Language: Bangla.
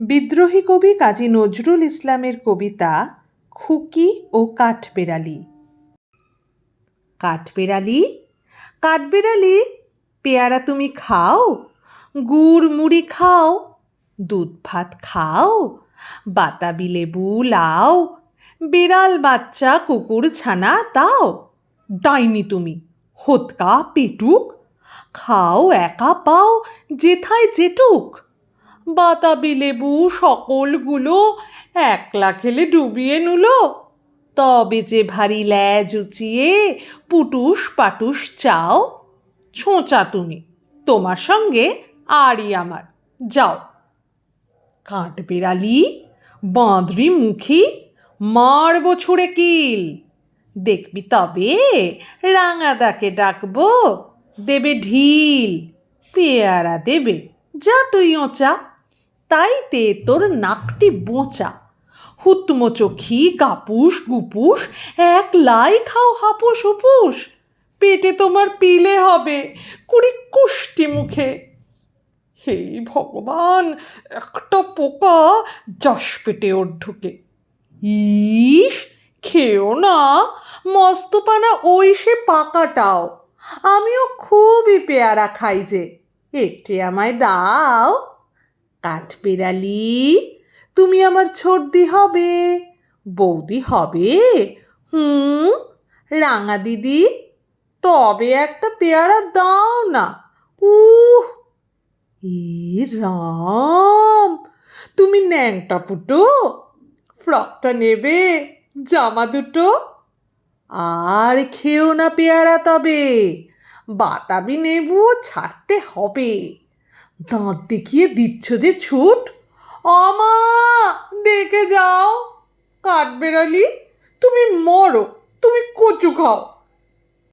বিদ্রোহী কবি কাজী নজরুল ইসলামের কবিতা খুকি ও কাঠবেড়ালি। কাঠবেড়ালি? কাঠবেড়ালি, পেয়ারা তুমি খাও, গুড় মুড়ি খাও, দুধ ভাত খাও, বাতাবি লেবু লাও, বিড়াল, বাচ্চা, কুকুর, ছানা তাও ডাইনি তুমি, হোতকা, পেটুক, খাও, একা পাও, যেথায় যেটুক। বাতাবি লেবু সকলগুলো একলা খেলে ডুবিয়ে নুলো। তবে যে ভারী ল্যাজ উচিয়ে পুটুস পাটুস চাও, ছোঁচা তুমি। তোমার সঙ্গে আরই আমার। যাও। কাঠবেড়ালি বাঁদরি মুখী, মারবো ছুঁড়ে কিল। দেখবি তবে রাঙাদাকে ডাকবো, দেবে ঢিল। পেয়ারা দেবে, যা তুই ওচা। তাইতে তোর নাকটি বোঁচা। হুত্তুমো চোখি কাপুস, গুপুস এক লাই খাও হাপুস হুপুস। পেটে তোমার পিলে হবে কুড়ি কুষ্টি মুখে। হে ভগবান, একটা পোকা যশ পেটে ওর ঢুকে। ইস, খেও না, মস্তপানা ওই সে পাকাটাও। আমিও খুবই পেয়ারা খাই যে, একটি আমায় দাও। কাঠবেড়ালি, তুমি আমার ছর্দি হবে। বৌদি হবে? হুম, রাঙা দিদি, তবে একটা পেয়ারা দাও না। উহ, এ রাম, তুমি ন্যাংটা পুটো, ফ্রকটা নেবে, জামা দুটো। আর খেও না পেয়ারা তবে, বাতাবি নেবুও ছাড়তে হবে। দাঁত দেখিয়ে দিচ্ছ যে ছুট। আমা দেখে যাও। কাঠবেড়ালি তুমি মরো তুমি কচু খাও।